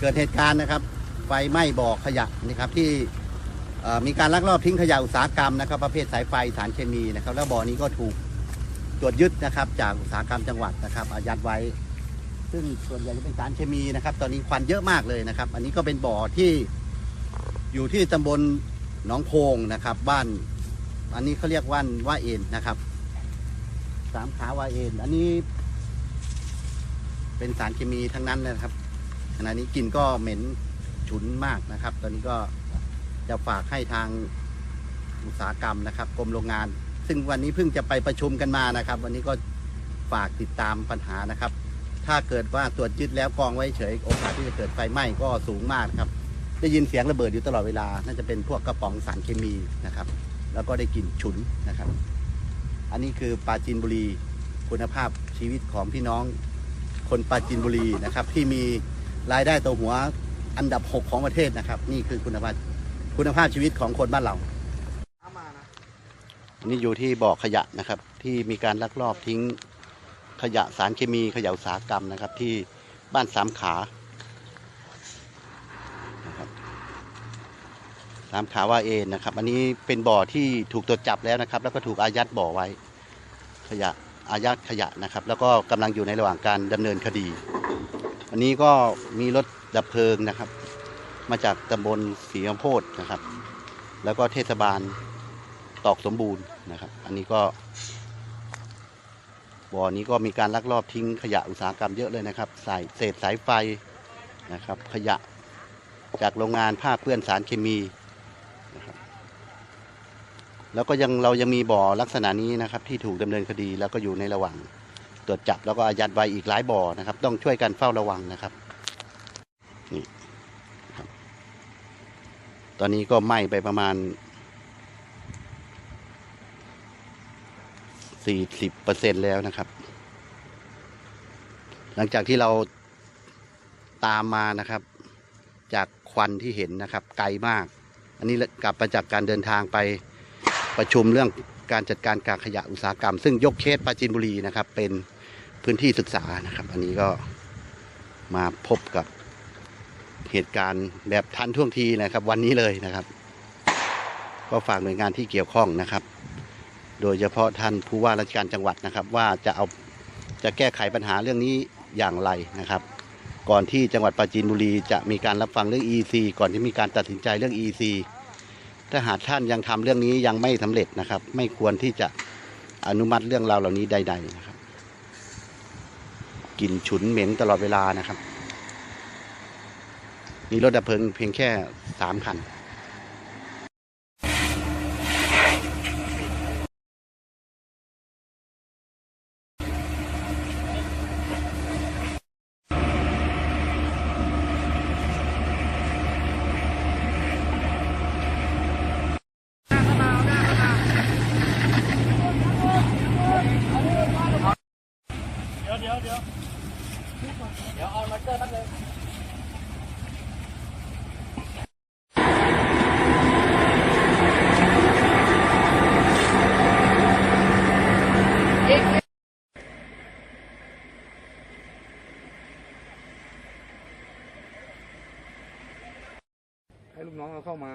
เกิดเหตุการณ์นะครับ ไฟไหม้บ่อขยะนะครับที่มีการลักลอบทิ้งขยะอุตสาหกรรมนะครับ ประเภทสายไฟสารเคมีนะครับ แล้วบ่อนี้ก็ถูกตรวจยึดนะครับ จากอุตสาหกรรมจังหวัดนะครับอายัดไว้ ซึ่งส่วนใหญ่จะเป็นสารเคมีนะครับ ตอนนี้ควันเยอะมากเลยนะครับ อันนี้ก็เป็นบ่อที่อยู่ที่ตำบลหนองโพงนะครับ บ้าน อันนี้เขาเรียกว่าว่าเอ็นนะครับสามขาว่าเอ็นอันนี้เป็นสารเคมีทั้งนั้นนะครับ ขณะนี้กลิ่นก็เหม็นฉุนมากนะครับ ตอนนี้ก็จะฝากให้ทางอุตสาหกรรมนะครับกรมโรงงาน ซึ่งวันนี้เพิ่งจะไปประชุมกันมานะครับ วันนี้ก็ฝากติดตามปัญหานะครับ ถ้าเกิดว่าตรวจยึดแล้วกองไว้เฉยโอกาสที่จะเกิดไฟไหม้ก็สูงมากครับ ได้ยินเสียงระเบิดอยู่ตลอดเวลา น่าจะเป็นพวกกระป๋องสารเคมีนะครับ แล้วก็ได้กลิ่นฉุนนะครับ อันนี้คือปราจีนบุรีคุณภาพชีวิตของพี่น้องคนปราจีนบุรีนะครับที่มี รายได้ต่อหัวอันดับ 6 ของประเทศนะครับ นี่คือคุณภาพคุณภาพชีวิตของคนบ้านเราอันนี้อยู่ที่บ่อขยะนะครับ ที่มีการลักลอบทิ้งขยะสารเคมีขยะอุตสาหกรรมนะครับ ที่บ้านสามขาสามขาว่าเอนนะครับ อันนี้เป็นบ่อที่ถูกตรวจจับแล้วนะครับ แล้วก็ถูกอายัดบ่อไว้ ขยะอายัดขยะนะครับ แล้วก็กำลังอยู่ในระหว่างการดำเนินคดี อันนี้ก็มีรถดับเพลิงนะครับ มาจากตำบลศรีอำโพธนะครับ แล้วก็เทศบาลตอกสมบูรณ์นะครับ อันนี้ก็บ่อนี้ก็มีการลักลอบทิ้งขยะอุตสาหกรรมเยอะเลยนะครับสายเศษสายไฟนะครับ ขยะจากโรงงานผ้าเปื้อนสารเคมีนะครับแล้วก็ยังเรายังมีบ่อลักษณะนี้นะครับ ที่ถูกดำเนินคดีแล้วก็อยู่ในระหว่าง ตรวจจับแล้วก็อายัดไว้อีกหลายบ่อนะครับ ต้องช่วยกันเฝ้าระวังนะครับนี่ครับ ตอนนี้ก็ไหม้ไปประมาณ40เปอร์เซ็นแล้วนะครับ หลังจากที่เราตามมานะครับ จากควันที่เห็นนะครับ ไกลมาก อันนี้กลับมาจากการเดินทางไปประชุมเรื่องการจัดการการขยะอุตสาหกรรม ซึ่งยกเคสปราจีนบุรีนะครับเป็น พื้นที่ศึกษานะครับ อันนี้ก็มาพบกับเหตุการณ์แบบทันท่วงทีนะครับ วันนี้เลยนะครับ ก็ฝากหน่วยงานที่เกี่ยวข้องนะครับ โดยเฉพาะท่านผู้ว่าราชการจังหวัดนะครับ ว่าจะเอาจะแก้ไขปัญหาเรื่องนี้อย่างไรนะครับ ก่อนที่จังหวัดปราจีนบุรีจะมีการรับฟังเรื่อง EC ก่อนที่มีการตัดสินใจเรื่อง EC ถ้าหากท่านยังทำเรื่องนี้ยังไม่สำเร็จนะครับ ไม่ควรที่จะอนุมัติเรื่องราวเหล่านี้ใดๆนะครับ กลิ่นฉุนเหม็นตลอดเวลานะครับ มีรถดับเพลิงเพียงแค่สามคัน เดี๋ยวเดี๋ยวเดี๋ยวเดี๋ยวเอามาเจอแป๊บนึง ให้ลูกน้องเราเข้ามา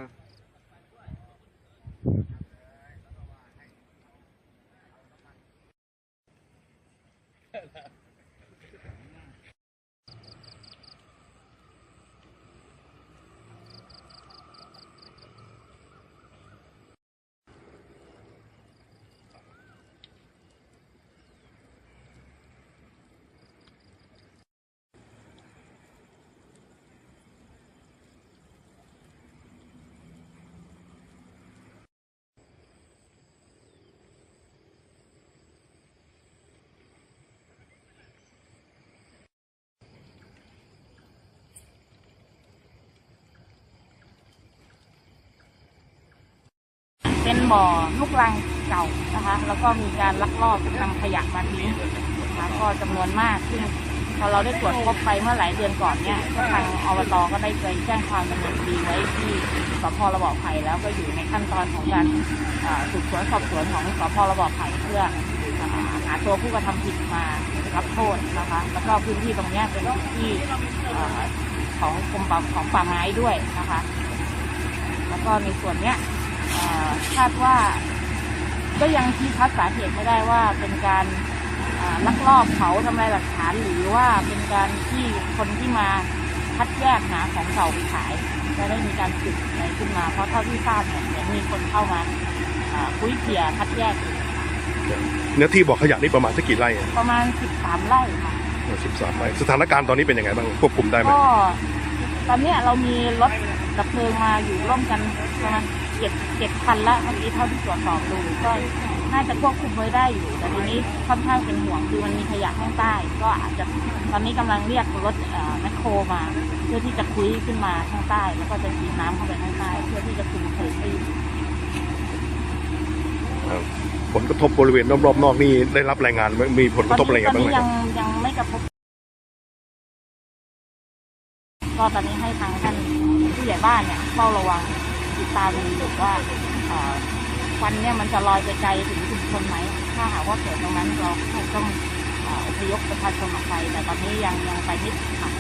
เป็นบ่อลูกรังเก่านะคะ แล้วก็มีการลักลอบนำขยะมาทิ้งนะคะก็จำนวนมากซึ่งพอเราได้ตรวจพบไปเมื่อหลายเดือนก่อนเนี่ยก็ทางอบตก็ได้ไปแจ้งความดำเนินคดีไว้ที่สพระบอกไผ่แล้วก็อยู่ในขั้นตอนของการอ่าสืบสวนสอบสวนของสพระบอกไผ่เพื่ออ่าหาตัวผู้กระทำผิดมารับโทษนะคะ แล้วก็พื้นที่ตรงเนี้ยเป็นพื้นที่อ่าของกรมป่าของป่าไม้ด้วยนะคะ แล้วก็ในส่วนเนี้ย คาดว่า ก็ยังชี้ชัดสาเหตุไม่ได้ว่าเป็นการอ่าลักลอบเผาทำลายหลักฐานหรือว่าเป็นการที่คนที่มาคัดแยกหาของเก่าไปขายจะได้มีการจุดอะไรขึ้นมา เพราะเท่าที่ทราบเนี่ยเห็นมีคนเข้ามาอ่าคุยเกลี่ยคัดแยกอยู่เนื้อที่บ่อขยะนี่ประมาณสักกี่ไร่ประมาณ 13 ไร่ค่ะสิบสามไร่สถานการณ์ตอนนี้เป็นยังไงบ้างควบคุมได้ไหมก็ตอนเนี้ยเรามีรถดับเพลิงมาอยู่ร่วมกันประมาณ เจ็ดเจ็ดคันละเมื่อกี้เท่าที่ตรวจสอบดูก็น่าจะควบคุมไว้ได้อยู่ แต่ทีนี้ค่อนข้างเป็นห่วงคือมันมีขยะข้างใต้ ก็อาจจะตอนนี้กำลังเรียกรถเอ่อแมคโครมา เพื่อที่จะคุยขึ้นมาข้างใต้ แล้วก็จะฉีดน้ำเข้าไปข้างใต้ เพื่อที่จะคุมเพลิงให้อยู่ผลกระทบบริเวณรอบๆนอกนี่ได้รับรายงานไหมมีผลกระทบอะไรตกันอนบ้างนี้ไหมยังยังไม่กระทบก็ตอนนี้ให้ทางท่านผู้ใหญ่บ้านเนี่ยเฝ้าระวัง ติดตามดูว่าเอ่อควันเนี่ยมันจะลอยไปไกลถึงชุมชนไหม ถ้าหากว่าเกิดตรงนั้นเราคงต้องเอ่ออพยพประชาชนออกไป แต่ตอนนี้ยังยังไปไม่ถึงค่ะ